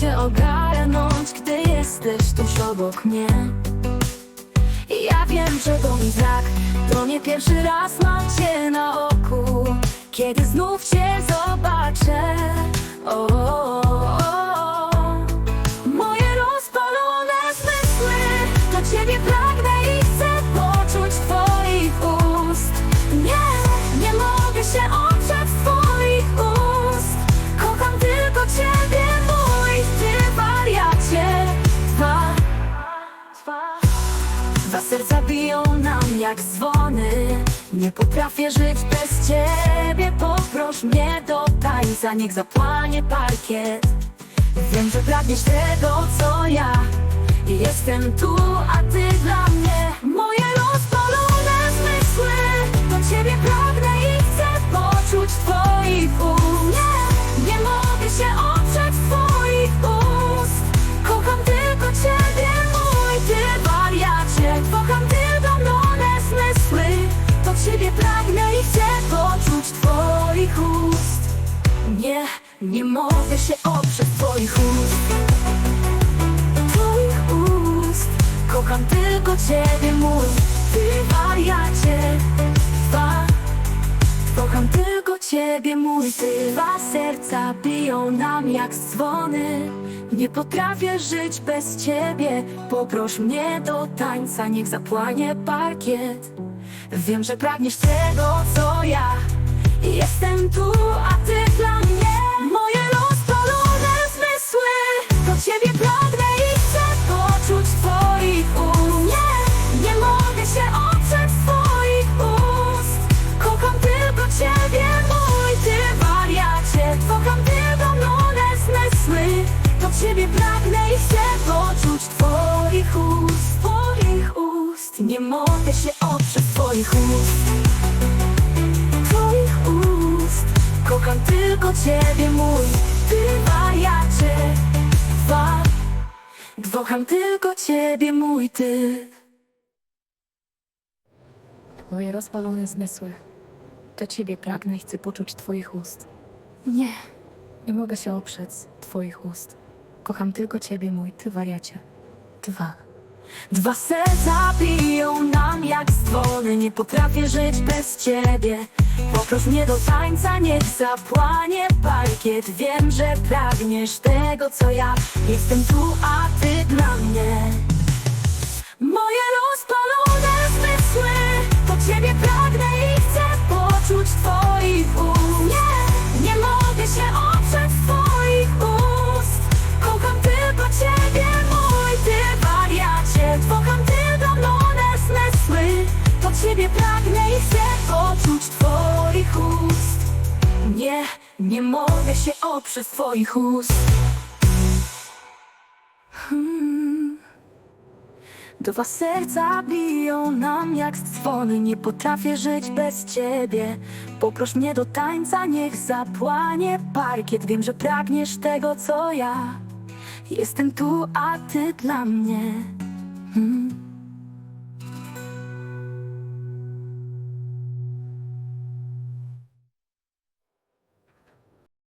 się ogarnąć, gdy jesteś tuż obok mnie. Ja wiem, że to mi brak To nie pierwszy raz mam cię na oku. Kiedy znów cię zobaczę Dwa serca biją nam jak dzwony. Nie potrafię żyć bez ciebie. Poproś mnie do tańca, niech zapłanie parkiet. Wiem, że pragniesz tego, co ja. Jestem tu, a ty dla mnie nie, mogę się oprzeć twoich ust. Twoich ust. Kocham tylko ciebie, mój Ty wariacie. Dwa. Kocham tylko ciebie, mój ty Dwa serca biją nam jak dzwony. Nie potrafię żyć bez ciebie. Poproś mnie do tańca, niech zapłanie parkiet. Wiem, że pragniesz tego, co ja. Jestem tu, a ty dla mnie ciebie pragnę i chcę poczuć twoich ust Twoich ust. Nie mogę się oprzeć twoich ust. Twoich ust. Kocham tylko ciebie, mój Ty wariacie Dwa Kocham tylko ciebie, mój ty. Moje rozpalone zmysły. Do ciebie pragnę i chcę poczuć twoich ust. Nie. Nie mogę się oprzeć twoich ust Kocham tylko ciebie, mój ty wariacie. Dwa. Dwa serca biją nam jak dzwony. Nie potrafię żyć bez ciebie. Poproś mnie do tańca, niech zapłanie parkiet. Wiem, że pragniesz tego, co ja. Jestem tu, a ty dla mnie. Moje rozpalone ciebie pragnę i chcę poczuć twoich ust. Nie, nie mogę się oprzeć twoich ust. Hmm. Dwa serca biją nam jak dzwony. Nie potrafię żyć bez ciebie. Poproś mnie do tańca, niech zapłanie parkiet. Wiem, że pragniesz tego, co ja. Jestem tu, a ty dla mnie. Hmm.